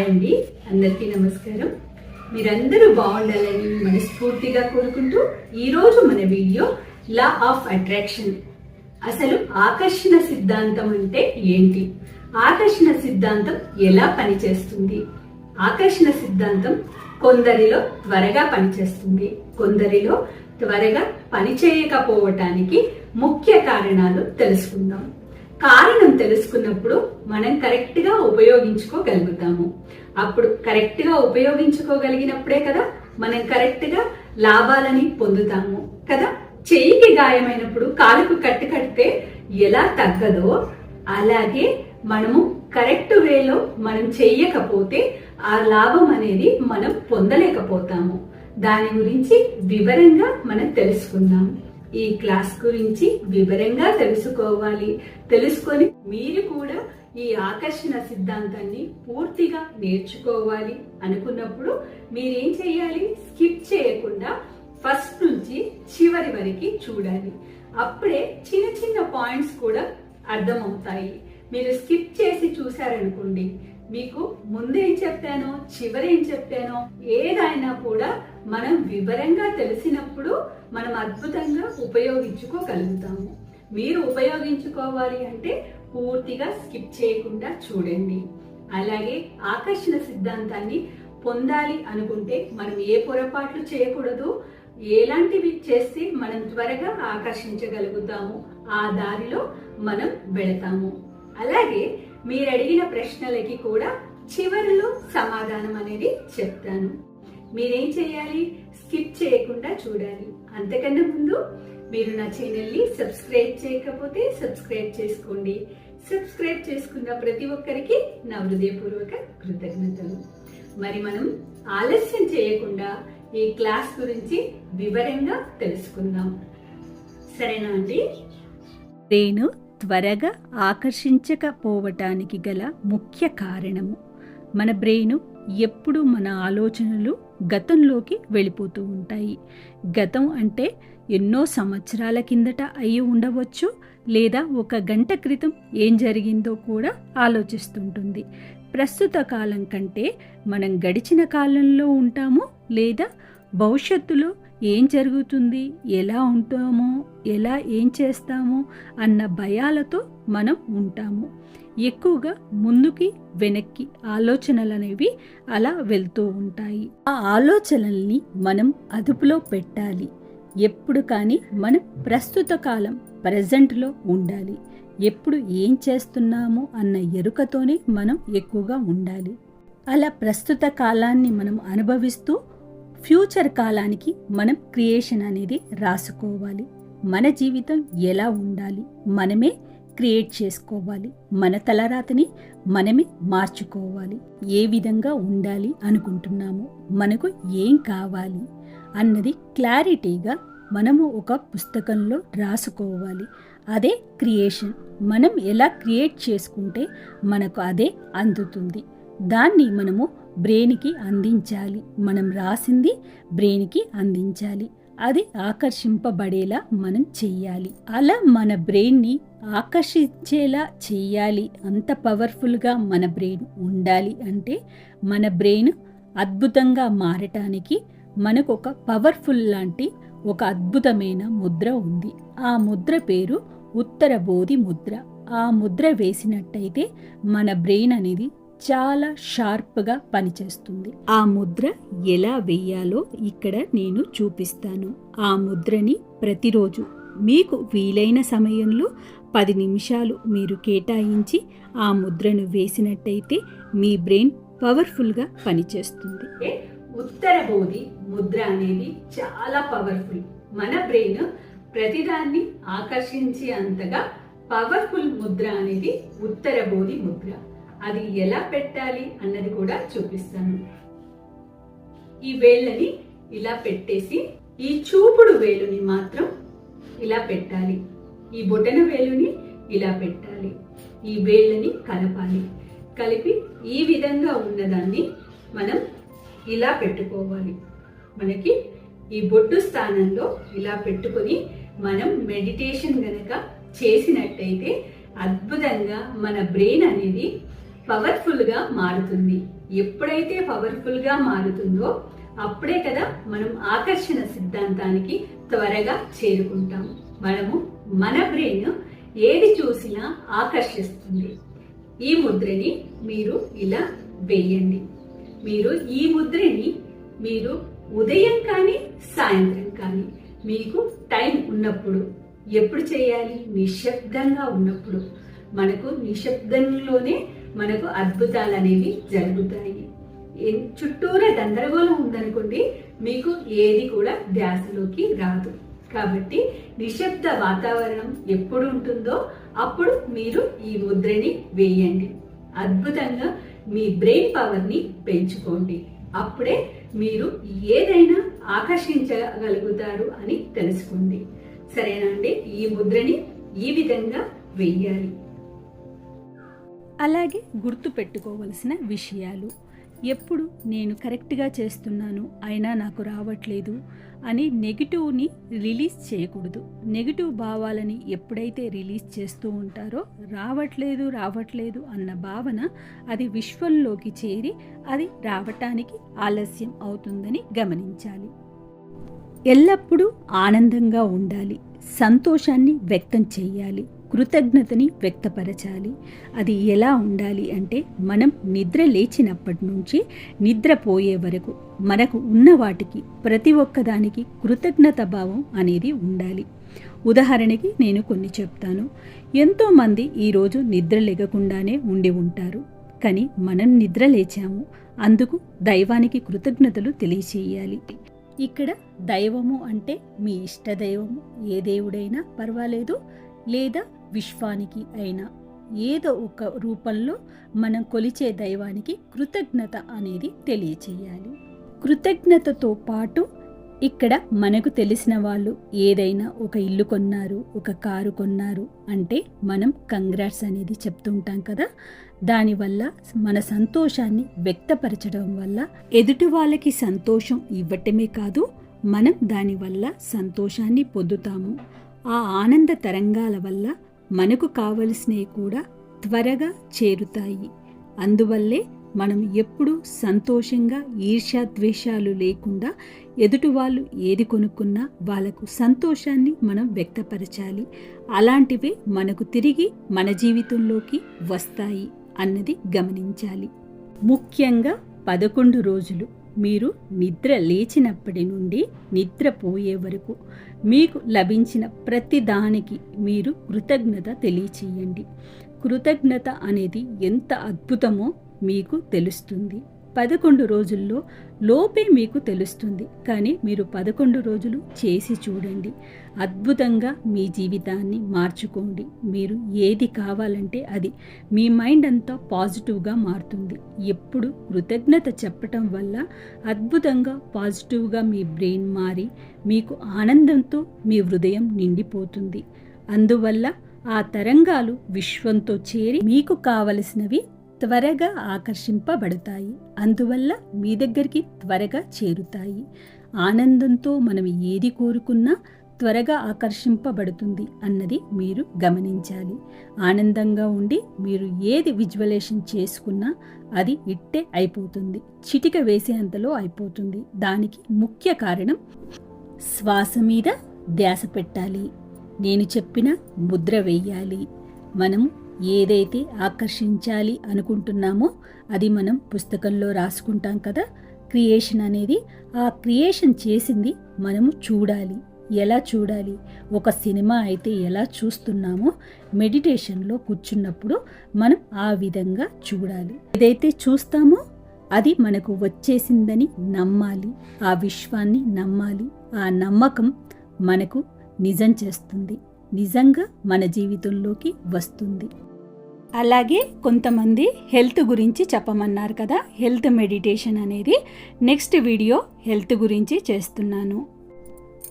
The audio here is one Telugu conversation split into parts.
హాయ్ అండి. అందరికీ నమస్కారం. మీరందరూ బాగుండాలని మనస్ఫూర్తిగా కోరుకుంటూ ఈరోజు మన వీడియో లా ఆఫ్ అట్రాక్షన్. అసలు ఆకర్షణ సిద్ధాంతం అంటే ఏంటి? ఆకర్షణ సిద్ధాంతం ఎలా పనిచేస్తుంది? ఆకర్షణ సిద్ధాంతం కొందరిలో త్వరగా పనిచేస్తుంది. కొందరిలో త్వరగా పనిచేయకపోవటానికి ముఖ్య కారణాలు తెలుసుకుందాం. కారణం తెలుసుకున్నప్పుడు మనం కరెక్ట్గా ఉపయోగించుకోగలుగుతాము. అప్పుడు కరెక్ట్గా ఉపయోగించుకోగలిగినప్పుడే కదా మనం కరెక్ట్గా లాభాలని పొందుతాము కదా? చెయ్యికి గాయమైనప్పుడు కాలుకు కట్టు కడితే ఎలా తగ్గదో అలాగే మనము కరెక్ట్ వేలో మనం చెయ్యకపోతే ఆ లాభం అనేది మనం పొందలేకపోతాము. దాని గురించి వివరంగా మనం తెలుసుకుందాం. ఈ క్లాస్ గురించి వివరంగా తెలుసుకోవాలి. తెలుసుకొని మీరు కూడా ఈ ఆకర్షణ సిద్ధాంతాన్ని పూర్తిగా నేర్చుకోవాలి అనుకున్నప్పుడు మీరేం చేయాలి? స్కిప్ చేయకుండా ఫస్ట్ నుంచి చివరి వరకు చూడాలి అప్పుడే చిన్న చిన్న పాయింట్స్ కూడా అర్థమవుతాయి. మీరు స్కిప్ చేసి చూశారనుకోండి మీకు ముందేం చెప్పానో ఏం చెప్పానో ఏదైనా కూడా మనం వివరంగా తెలిసినప్పుడు మనం అద్భుతంగా ఉపయోగించుకోగలుగుతాము. మీరు ఉపయోగించుకోవాలి అంటే పూర్తిగా స్కిప్ చేయకుండా చూడండి. అలాగే ఆకర్షణ సిద్ధాంతాన్ని పొందాలి అనుకుంటే మనం ఏ పొరపాట్లు చేయకూడదు. ఎలాంటివి చేస్తే మనం త్వరగా ఆకర్షించగలుగుతాము ఆ దారిలో మనం వెళతాము. అలాగే మీరు అడిగిన ప్రశ్నలకి కూడా చివరిలో సమాధానం అనేది చెప్తాను. మీరేం చేయాలి? స్కిప్ చేయకుండా చూడాలి. అంతకన్నా ముందు మీరు నా ఛానల్ని సబ్స్క్రైబ్ చేయకపోతే సబ్స్క్రైబ్ చేసుకోండి. సబ్స్క్రైబ్ చేసుకున్న ప్రతి ఒక్కరికి నా హృదయపూర్వక కృతజ్ఞతలు. మరి మనం ఆలస్యం చేయకుండా ఈ క్లాస్ గురించి వివరంగా తెలుసుకుందాం. సరేనా అండి? నేను త్వరగా ఆకర్షించకపోవటానికి గల ముఖ్య కారణము. మన బ్రెయిన్ ఎప్పుడు మన ఆలోచనలు గతంలోకి వెళ్ళిపోతూ ఉంటాయి. గతం అంటే ఎన్నో సంవత్సరాల కిందట అయి ఉండవచ్చు లేదా ఒక గంట క్రితం ఏం జరిగిందో కూడా ఆలోచిస్తుంటుంది. ప్రస్తుత కాలం కంటే మనం గడిచిన కాలంలో ఉంటాము లేదా భవిష్యత్తులో ఏం జరుగుతుంది? ఎలా ఉంటామో? ఎలా ఏం చేస్తామో? అన్న భయాలతో మనం ఉంటాము. ఎక్కువగా ముందుకి వెనక్కి ఆలోచనలు అనేవి అలా వెళ్తూ ఉంటాయి. ఆ ఆలోచనల్ని మనం అదుపులో పెట్టాలి. ఎప్పుడు కానీ మనం ప్రస్తుత కాలం ప్రజెంట్లో ఉండాలి. ఎప్పుడు ఏం చేస్తున్నాము అన్న ఎరుకతోనే మనం ఎక్కువగా ఉండాలి. అలా ప్రస్తుత కాలాన్ని మనం అనుభవిస్తూ ఫ్యూచర్ కాలానికి మనం క్రియేషన్ అనేది రాసుకోవాలి. మన జీవితం ఎలా ఉండాలి? మనమే క్రియేట్ చేసుకోవాలి. మన తలరాతని మనమే మార్చుకోవాలి. ఏ విధంగా ఉండాలి అనుకుంటున్నాము? మనకు ఏం కావాలి? అన్నది క్లారిటీగా మనము ఒక పుస్తకంలో రాసుకోవాలి. అదే క్రియేషన్ మనం ఎలా క్రియేట్ చేసుకుంటే మనకు అదే అందుతుంది. దాన్ని మనము బ్రెయిన్కి అందించాలి. మనం రాసింది బ్రెయిన్కి అందించాలి. అది ఆకర్షింపబడేలా మనం చెయ్యాలి. అలా మన బ్రెయిన్ని ఆకర్షించేలా చెయ్యాలి. అంత పవర్ఫుల్గా మన బ్రెయిన్ ఉండాలి అంటే మన బ్రెయిన్ అద్భుతంగా మారటానికి మనకు ఒక పవర్ఫుల్ లాంటి ఒక అద్భుతమైన ముద్ర ఉంది. ఆ ముద్ర పేరు ఉత్తర బోధి ముద్ర. ఆ ముద్ర వేసినట్టయితే మన బ్రెయిన్ అనేది చాలా షార్ప్గా పనిచేస్తుంది. ఆ ముద్ర ఎలా వేయాలో ఇక్కడ నేను చూపిస్తాను. ఆ ముద్రని ప్రతిరోజు మీకు వీలైన సమయంలో పది నిమిషాలు మీరు కేటాయించి ఆ ముద్రను వేసినట్టయితే మీ బ్రెయిన్ పవర్ఫుల్గా పనిచేస్తుంది. ఉత్తర బోధి ముద్ర అనేది చాలా పవర్ఫుల్. మన బ్రెయిన్ ప్రతిదాన్ని ఆకర్షించే అంతగా పవర్ఫుల్ ముద్ర అనేది ఉత్తర బోధి ముద్ర. అది ఎలా పెట్టాలి అన్నది కూడా చూపిస్తాను. ఈ వేళ్ళని ఇలా పెట్టేసి ఈ చూపుడు వేలుని మాత్రం ఇలా పెట్టాలి. ఈ బొటన వేలుని ఇలా పెట్టాలి. ఈ వేళ్ళని కలపాలి. కలిపి ఈ విధంగా ఉన్నదాన్ని మనం ఇలా పెట్టుకోవాలి. మనకి ఈ బొట్టు స్థానంలో ఇలా పెట్టుకొని మనం మెడిటేషన్ గనక చేసినట్టయితే అద్భుతంగా మన బ్రెయిన్ అనేది పవర్ఫుల్గా మారుతుంది. ఎప్పుడైతే పవర్ఫుల్గా మారుతుందో అప్పుడే కదా మనం ఆకర్షణ సిద్ధాంతానికి త్వరగా చేరుకుంటాం. మనము మన బ్రెయిన్ ఏది చూసినా ఆకర్షిస్తుంది. ఈ ముద్రని మీరు ఇలా వేయండి. మీరు ఈ ముద్రని మీరు ఉదయం కానీ సాయంత్రం కానీ మీకు టైం ఉన్నప్పుడు ఎప్పుడు చేయాలి? నిశ్శబ్దంగా ఉన్నప్పుడు. మనకు నిశ్శబ్దంలోనే మనకు అద్భుతాలు అనేవి జరుగుతాయి. ఎన్- చుట్టూరా గందరగోళం ఉందనుకోండి మీకు ఏది కూడా ధ్యాసలోకి రాదు. కాబట్టి నిశ్శబ్ద వాతావరణం ఎప్పుడు ఉంటుందో అప్పుడు మీరు ఈ ముద్రని వేయండి. అద్భుతంగా మీ బ్రెయిన్ పవర్ని పెంచుకోండి. అప్పుడే మీరు ఏదైనా ఆకర్షించగలుగుతారు అని తెలుసుకోండి. సరేనా అండి? ఈ ముద్రని ఈ విధంగా వెయ్యాలి అలాగే గుర్తు పెట్టుకోవలసిన విషయాలు. ఎప్పుడు నేను కరెక్ట్గా చేస్తున్నాను అయినా నాకు రావట్లేదు అని నెగిటివ్ని రిలీజ్ చేయకూడదు. నెగిటివ్ భావాలని ఎప్పుడైతే రిలీజ్ చేస్తూ ఉంటారో రావట్లేదు రావట్లేదు అన్న భావన అది విశ్వంలోకి చేరి అది రావటానికి ఆలస్యం అవుతుందని గమనించాలి. ఎల్లప్పుడూ ఆనందంగా ఉండాలి సంతోషాన్ని వ్యక్తం చేయాలి. కృతజ్ఞతని వ్యక్తపరచాలి. అది ఎలా ఉండాలి అంటే మనం నిద్ర లేచినప్పటి నుంచి నిద్రపోయే వరకు మనకు ఉన్న వాటికి ప్రతి ఒక్కదానికి కృతజ్ఞత భావం అనేది ఉండాలి. ఉదాహరణకి నేను కొన్ని చెప్తాను. ఎంతోమంది ఈరోజు నిద్ర లేకుండానే ఉండి ఉంటారు. కానీ మనం నిద్ర లేచాము. అందుకు దైవానికి కృతజ్ఞతలు తెలియచేయాలి. ఇక్కడ దైవము అంటే మీ ఇష్ట దైవము. ఏ దేవుడైనా పర్వాలేదు. లేదా విశ్వానికి అయినా ఏదో ఒక రూపంలో మనం కొలిచే దైవానికి కృతజ్ఞత అనేది తెలియచేయాలి. కృతజ్ఞతతో పాటు ఇక్కడ మనకు తెలిసిన వాళ్ళు ఏదైనా ఒక ఇల్లు కొన్నారు ఒక కారు కొన్నారు అంటే మనం కంగ్రాట్స్ అనేది చెప్తుంటాం కదా. దానివల్ల మన సంతోషాన్ని వ్యక్తపరచడం వల్ల ఎదుటి వాళ్ళకి సంతోషం ఇవ్వటమే కాదు మనం దానివల్ల సంతోషాన్ని పొందుతాము. ఆ ఆనంద తరంగాల వల్ల మనకు కావలసినవి కూడా త్వరగా చేరుతాయి. అందువల్లే మనం ఎప్పుడూ సంతోషంగా ఈర్ష్యాద్వేషాలు లేకుండా ఎదుటి వాళ్ళు ఏది కొనుక్కున్నా వాళ్ళకు సంతోషాన్ని మనం వ్యక్తపరచాలి. అలాంటివే మనకు తిరిగి మన జీవితంలోకి వస్తాయి అన్నది గమనించాలి. ముఖ్యంగా పదకొండు రోజులు. మీరు నిద్ర లేచినప్పటి నుండి నిద్రపోయే వరకు మీకు లభించిన ప్రతిదానికి మీరు కృతజ్ఞత తెలియచేయండి. కృతజ్ఞత అనేది ఎంత అద్భుతమో మీకు తెలుస్తుంది. పదకొండు రోజుల్లో లోపే మీకు తెలుస్తుంది. కానీ మీరు పదకొండు రోజులు చేసి చూడండి. అద్భుతంగా మీ జీవితాన్ని మార్చుకోండి. మీరు ఏది కావాలంటే అది మీ మైండ్ అంతా పాజిటివ్గా మారుతుంది. ఎప్పుడు కృతజ్ఞత చెప్పటం వల్ల అద్భుతంగా పాజిటివ్గా మీ బ్రెయిన్ మారి మీకు ఆనందంతో మీ హృదయం నిండిపోతుంది. అందువల్ల ఆ తరంగాలు విశ్వంతో చేరి మీకు కావలసినవి త్వరగా ఆకర్షింపబడతాయి. అందువల్ల మీ దగ్గరికి త్వరగా చేరుతాయి. ఆనందంతో మనం ఏది కోరుకున్నా త్వరగా ఆకర్షింపబడుతుంది అన్నది మీరు గమనించాలి. ఆనందంగా ఉండి మీరు ఏది విజువలేషన్ చేసుకున్నా అది ఇట్టే అయిపోతుంది. చిటిక వేసేంతలో అయిపోతుంది. దానికి ముఖ్య కారణం శ్వాస మీద ధ్యాస పెట్టాలి. నేను చెప్పిన ముద్ర వేయాలి. మనం ఏదైతే ఆకర్షించాలి అనుకుంటున్నామో అది మనం పుస్తకంలో రాసుకుంటాం కదా. క్రియేషన్ అనేది ఆ క్రియేషన్ చేసింది మనము చూడాలి. ఎలా చూడాలి? ఒక సినిమా అయితే ఎలా చూస్తున్నామో మెడిటేషన్లో కూర్చున్నప్పుడు మనం ఆ విధంగా చూడాలి. ఏదైతే చూస్తామో అది మనకు వచ్చేసిందని నమ్మాలి. ఆ విశ్వాన్ని నమ్మాలి. ఆ నమ్మకం మనకు నిజం చేస్తుంది. నిజంగా మన జీవితంలోకి వస్తుంది. అలాగే కొంతమంది హెల్త్ గురించి చెప్పమన్నారు కదా హెల్త్ మెడిటేషన్ అనేది. నెక్స్ట్ వీడియో హెల్త్ గురించి చేస్తున్నాను.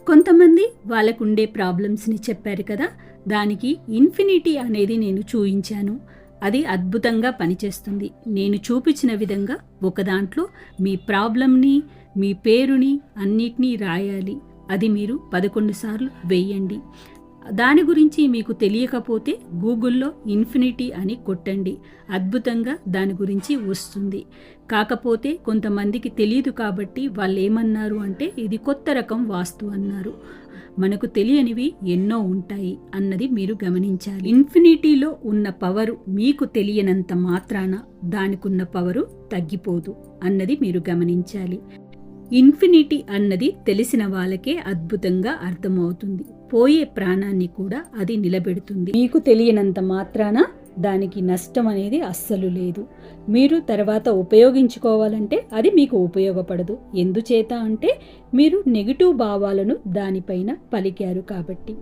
కొంతమంది వాళ్ళకు ఉండే ప్రాబ్లమ్స్ని చెప్పారు కదా దానికి ఇన్ఫినిటీ అనేది నేను చూయించాను. అది అద్భుతంగా పనిచేస్తుంది. నేను చూపించిన విధంగా ఒక దాంట్లో మీ ప్రాబ్లంని మీ పేరుని అన్నిటినీ రాయాలి. అది మీరు పదకొండు సార్లు వేయండి. దాని గురించి మీకు తెలియకపోతే గూగుల్లో ఇన్ఫినిటీ అని కొట్టండి. అద్భుతంగా దాని గురించి వస్తుంది. కాకపోతే కొంతమందికి తెలియదు కాబట్టి వాళ్ళు ఏమన్నారు అంటే ఇది కొత్త రకం వాస్తు అన్నారు. మనకు తెలియనివి ఎన్నో ఉంటాయి అన్నది మీరు గమనించాలి. ఇన్ఫినిటీలో ఉన్న పవరు మీకు తెలియనంత మాత్రాన దానికున్న పవరు తగ్గిపోదు అన్నది మీరు గమనించాలి. ఇన్ఫినిటీ అన్నది తెలిసిన వాళ్ళకే అద్భుతంగా అర్థమవుతుంది. పోయే ప్రాణాన్ని కూడా అది నిలబెడుతుంది. మీకు తెలియనంత మాత్రాన దానికి నష్టం అనేది అస్సలు లేదు. మీరు తర్వాత ఉపయోగించుకోవాలంటే అది మీకు ఉపయోగపడదు. ఎందుచేత అంటే మీరు నెగిటివ్ భావాలను దానిపైన పలికారు కాబట్టి.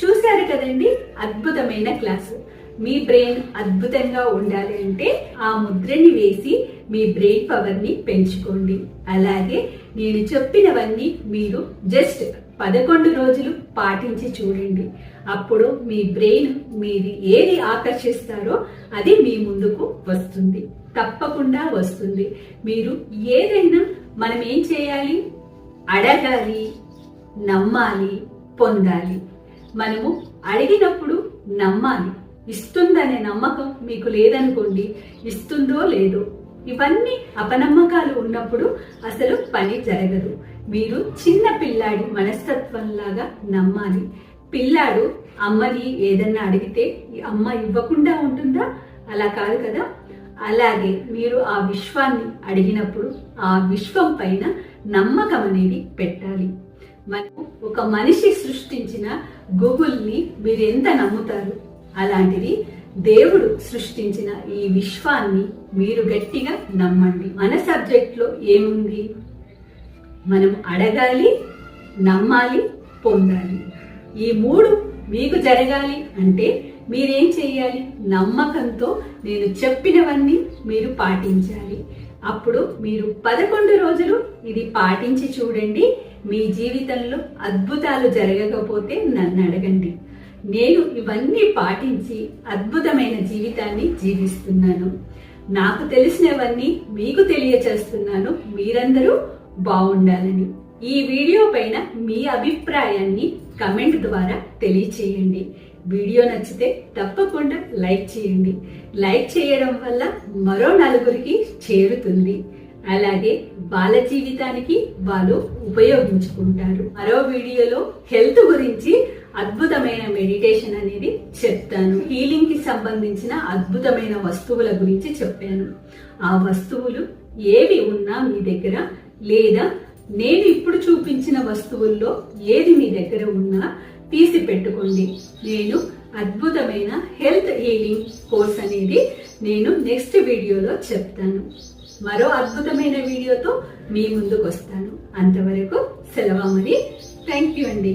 చూశారు కదండి? అద్భుతమైన క్లాసు. మీ బ్రెయిన్ అద్భుతంగా ఉండాలి అంటే ఆ ముద్రని వేసి మీ బ్రెయిన్ పవర్ని పెంచుకోండి. అలాగే నేను చెప్పినవన్నీ మీరు జస్ట్ పదకొండు రోజులు పాటించి చూడండి. అప్పుడు మీ బ్రెయిన్ మీది ఏది ఆకర్షిస్తారో అది మీ ముందుకు వస్తుంది. తప్పకుండా వస్తుంది. మీరు ఏదైనా మనం ఏం చేయాలి? అడగాలి నమ్మాలి పొందాలి. మనము అడిగినప్పుడు నమ్మాలి. ఇస్తుందనే నమ్మకం మీకు లేదనుకోండి ఇస్తుందో లేదో. ఇవన్నీ అపనమ్మకాలు ఉన్నప్పుడు అసలు పని జరగదు. మీరు చిన్న పిల్లాడి మనస్తత్వంలాగా నమ్మాలి. పిల్లాడు అమ్మని ఏదన్నా అడిగితే అమ్మ ఇవ్వకుండా ఉంటుందా? అలా కాదు కదా? అలాగే మీరు ఆ విశ్వాన్ని అడిగినప్పుడు ఆ విశ్వం పైన నమ్మకం అనేది పెట్టాలి. మనం ఒక మనిషి సృష్టించిన గూగుల్ని మీరు ఎంత నమ్ముతారు? అలాంటిది దేవుడు సృష్టించిన ఈ విశ్వాన్ని మీరు గట్టిగా నమ్మండి. మన సబ్జెక్ట్లో ఏముంది? మనం అడగాలి నమ్మాలి పొందాలి. ఈ మూడు మీకు జరగాలి అంటే మీరేం చేయాలి? నమ్మకంతో నేను చెప్పినవన్నీ మీరు పాటించాలి. అప్పుడు మీరు పదకొండు రోజులు ఇది పాటించి చూడండి. మీ జీవితంలో అద్భుతాలు జరగకపోతే నన్ను అడగండి. నేను ఇవన్నీ పాటించి అద్భుతమైన జీవితాన్ని జీవిస్తున్నాను. నాకు తెలిసినవన్నీ మీకు తెలియచేస్తున్నాను. మీరందరూ బాగుండాలని. ఈ వీడియో పైన మీ అభిప్రాయాన్ని కమెంట్ ద్వారా తెలియచేయండి. వీడియో నచ్చితే తప్పకుండా లైక్ చేయండి. లైక్ చేయడం వల్ల మరో నలుగురికి చేరుతుంది. అలాగే వాళ్ళ జీవితానికి వాళ్ళు ఉపయోగించుకుంటారు. మరో వీడియోలో హెల్త్ గురించి అద్భుతమైన మెడిటేషన్ అనేది చెప్తాను. హీలింగ్కి సంబంధించిన అద్భుతమైన వస్తువుల గురించి చెప్పాను. ఆ వస్తువులు ఏవి ఉన్నా మీ దగ్గర లేదా నేను ఇప్పుడు చూపించిన వస్తువుల్లో ఏది మీ దగ్గర ఉన్నా తీసి పెట్టుకోండి. నేను అద్భుతమైన హెల్త్ హీలింగ్ కోర్స్ అనేది నేను నెక్స్ట్ వీడియోలో చెప్తాను. మరో అద్భుతమైన వీడియోతో మీ ముందుకు వస్తాను అంతవరకు సెలవు మరి థ్యాంక్ యూ అండి.